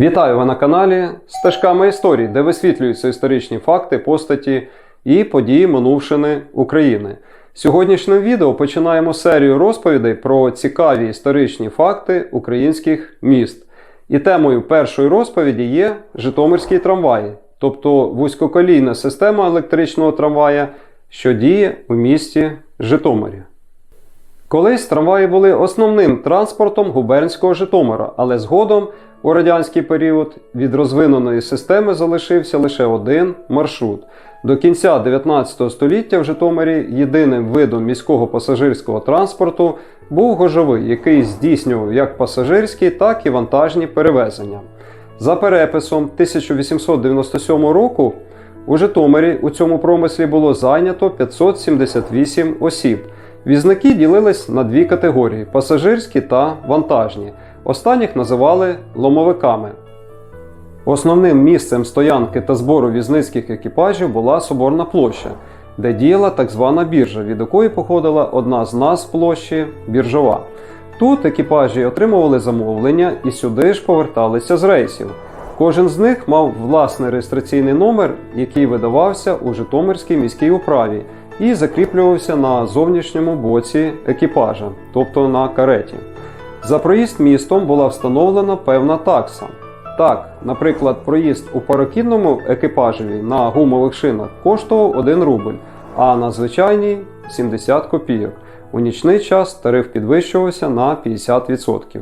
Вітаю ви на каналі Стежками історії, де висвітлюються історичні факти, постаті і події минувшини України. Сьогоднішнє відео починаємо серію розповідей про цікаві історичні факти українських міст. І темою першої розповіді є Житомирський трамвай, тобто вузькоколійна система електричного трамвая, що діє у місті Житомирі. Колись трамваї були основним транспортом губернського Житомира, але згодом у радянський період від розвиненої системи залишився лише один маршрут. До кінця 19 століття в Житомирі єдиним видом міського пасажирського транспорту був гожовий, який здійснював як пасажирські, так і вантажні перевезення. За переписом 1897 року у Житомирі у цьому промислі було зайнято 578 осіб. Візники ділились на дві категорії пасажирські та вантажні. Останніх називали ломовиками. Основним місцем стоянки та збору візницьких екіпажів була Соборна площа, де діяла так звана біржа, від якої походила одна з назв площі біржова. Тут екіпажі отримували замовлення і сюди ж поверталися з рейсів. Кожен з них мав власний реєстраційний номер, який видавався у Житомирській міській управі і закріплювався на зовнішньому боці екіпажа, тобто на кареті. За проїзд містом була встановлена певна такса. Так, наприклад, проїзд у парокідному екіпажеві на гумових шинах коштував 1 рубль, а на звичайній 70 копійок. У нічний час тариф підвищувався на 50%.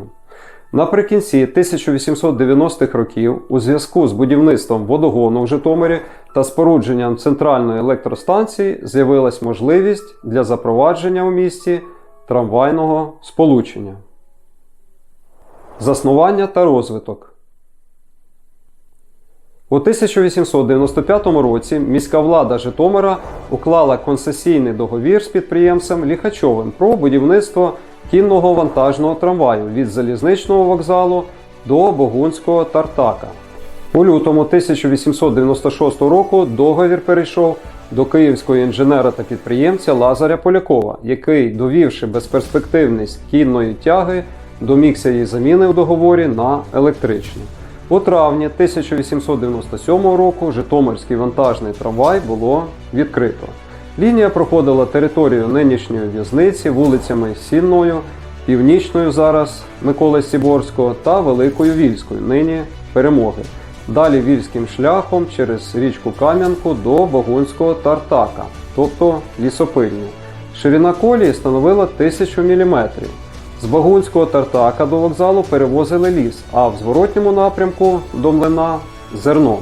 Наприкінці 1890-х років, у зв'язку з будівництвом водогону в Житомирі та спорудженням центральної електростанції, з'явилась можливість для запровадження у місті трамвайного сполучення. Заснування та розвиток. У 1895 році міська влада Житомира уклала концесійний договір з підприємцем Ліхачовим про будівництво кінного вантажного трамваю від залізничного вокзалу до Богунського Тартака. У лютому 1896 року договір перейшов до київського інженера та підприємця Лазаря Полякова, який, довівши безперспективність кінної тяги, домігся її заміни в договорі на електричну. У травні 1897 року Житомирський вантажний трамвай було відкрито. Лінія проходила територію нинішньої в'язниці вулицями Сінною, Північною зараз Миколи Сіборського та Великою Вільською, нині перемоги. Далі вільським шляхом через річку Кам'янку до Богунського Тартака, тобто лісопильню. Ширина колії становила 1000 мм. З Багунського Тартака до вокзалу перевозили ліс, а в зворотньому напрямку до млина зерно.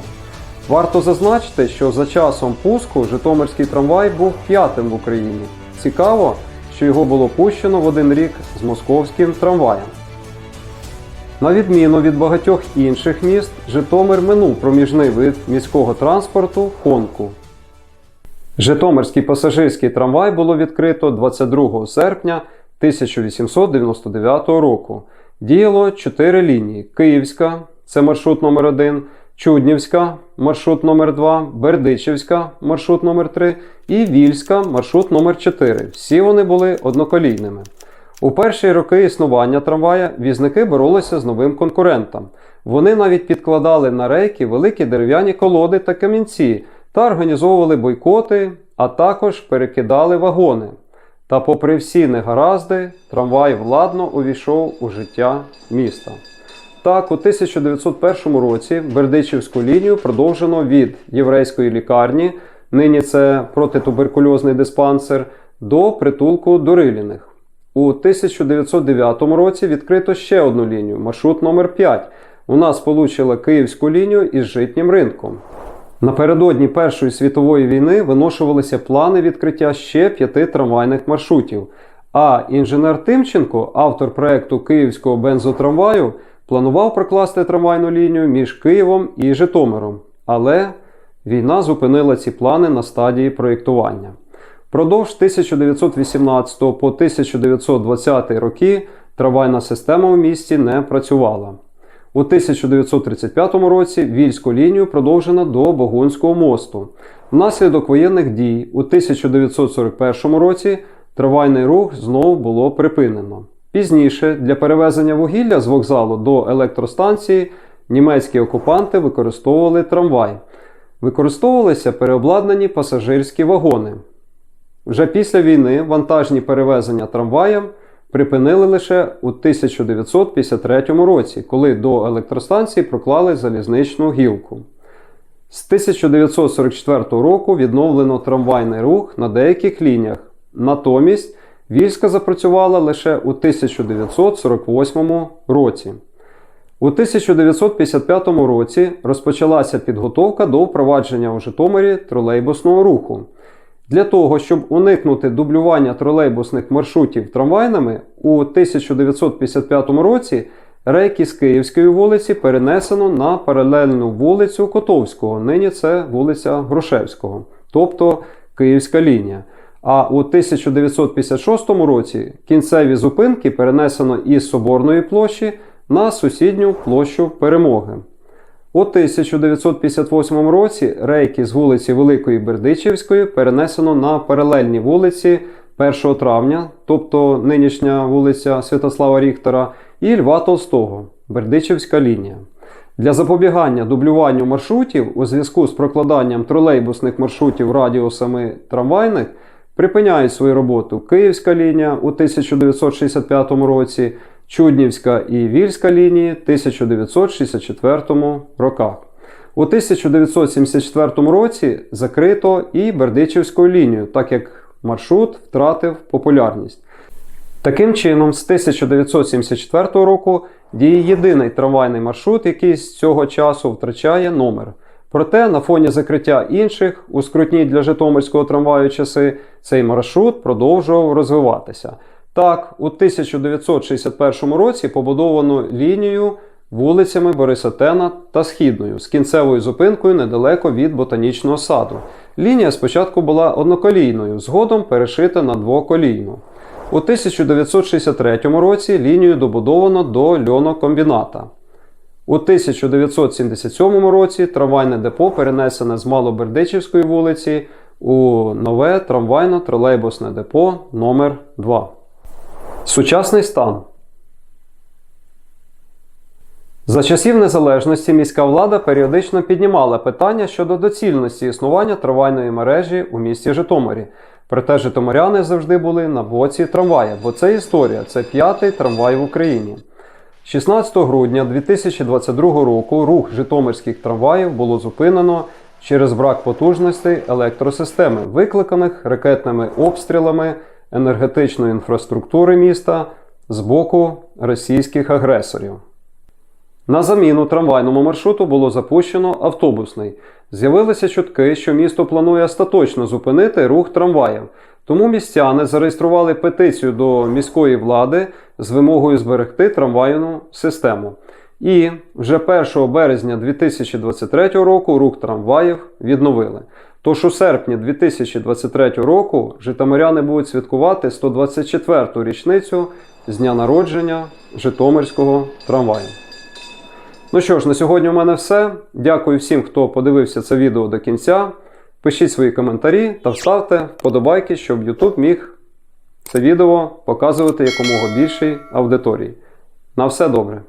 Варто зазначити, що за часом пуску Житомирський трамвай був п'ятим в Україні. Цікаво, що його було пущено в один рік з московським трамваєм. На відміну від багатьох інших міст, Житомир минув проміжний вид міського транспорту Хонку. Житомирський пасажирський трамвай було відкрито 22 серпня 1899 року. Діяло 4 лінії: Київська, це маршрут номер 1 Чуднівська, маршрут номер 2 Бердичівська, маршрут номер 3 і Вільська, маршрут номер 4 Всі вони були одноколійними. У перші роки існування трамвая візники боролися з новим конкурентом. Вони навіть підкладали на рейки великі дерев'яні колоди та камінці та організовували бойкоти, а також перекидали вагони. Та, попри всі негаразди, трамвай владно увійшов у життя міста. Так, у 1901 році Бердичівську лінію продовжено від єврейської лікарні, нині це протитуберкульозний диспансер, до притулку Дориліних. У 1909 році відкрито ще одну лінію, маршрут номер 5 Вона сполучила київську лінію із житнім ринком. Напередодні Першої світової війни виношувалися плани відкриття ще п'яти трамвайних маршрутів. А інженер Тимченко, автор проекту Київського бензотрамваю, планував прокласти трамвайну лінію між Києвом і Житомиром. Але війна зупинила ці плани на стадії проєктування. Впродовж 1918 по 1920 роки трамвайна система в місті не працювала. У 1935 році вільську лінію продовжено до Богунського мосту. Внаслідок воєнних дій у 1941 році трамвайний рух знову було припинено. Пізніше для перевезення вугілля з вокзалу до електростанції німецькі окупанти використовували трамвай. Використовувалися переобладнані пасажирські вагони. Вже після війни вантажні перевезення трамваєм припинили лише у 1953 році, коли до електростанції проклали залізничну гілку. З 1944 року відновлено трамвайний рух на деяких лініях. Натомість Вільська запрацювала лише у 1948 році. У 1955 році розпочалася підготовка до впровадження у Житомирі тролейбусного руху. Для того, щоб уникнути дублювання тролейбусних маршрутів трамвайними, у 1955 році рейки з Київської вулиці перенесено на паралельну вулицю Котовського, нині це вулиця Грушевського, тобто Київська лінія. А у 1956 році кінцеві зупинки перенесено із Соборної площі на сусідню площу Перемоги. У 1958 році рейки з вулиці Великої Бердичівської перенесено на паралельні вулиці 1 травня, тобто нинішня вулиця Святослава Ріхтера, і Льва Толстого, Бердичівська лінія. Для запобігання дублюванню маршрутів у зв'язку з прокладанням тролейбусних маршрутів радіусами трамвайних припиняють свою роботу Київська лінія у 1965 році, Чуднівська і Вільська лінії в 1964 роках. У 1974 році закрито і Бердичівську лінію, так як маршрут втратив популярність. Таким чином, з 1974 року діє єдиний трамвайний маршрут, який з цього часу втрачає номер. Проте на фоні закриття інших у скрутні для Житомирського трамваю часи цей маршрут продовжував розвиватися. Так, у 1961 році побудовано лінію вулицями Бориса Тена та Східною з кінцевою зупинкою недалеко від ботанічного саду. Лінія спочатку була одноколійною, згодом перешита на двоколійну. У 1963 році лінію добудовано до льонокомбіната. У 1977 році трамвайне депо перенесене з Малобердичівської вулиці у нове трамвайно-тролейбусне депо номер 2 Сучасний стан. За часів незалежності міська влада періодично піднімала питання щодо доцільності існування трамвайної мережі у місті Житомирі. Проте житомиряни завжди були на боці трамвая, бо це історія, це п'ятий трамвай в Україні. 16 грудня 2022 року рух житомирських трамваїв було зупинено через брак потужностей електросистеми, викликаних ракетними обстрілами енергетичної інфраструктури міста з боку російських агресорів. На заміну трамвайному маршруту було запущено автобусний. З'явилися чутки, що місто планує остаточно зупинити рух трамваїв. Тому містяни зареєстрували петицію до міської влади з вимогою зберегти трамвайну систему. І вже 1 березня 2023 року рух трамваїв відновили. Тож у серпні 2023 року житомиряни будуть святкувати 124-ту річницю з дня народження Житомирського трамваю. Ну що ж, на сьогодні у мене все. Дякую всім, хто подивився це відео до кінця. Пишіть свої коментарі та вставте вподобайки, щоб YouTube міг це відео показувати якомога більшій аудиторії. На все добре!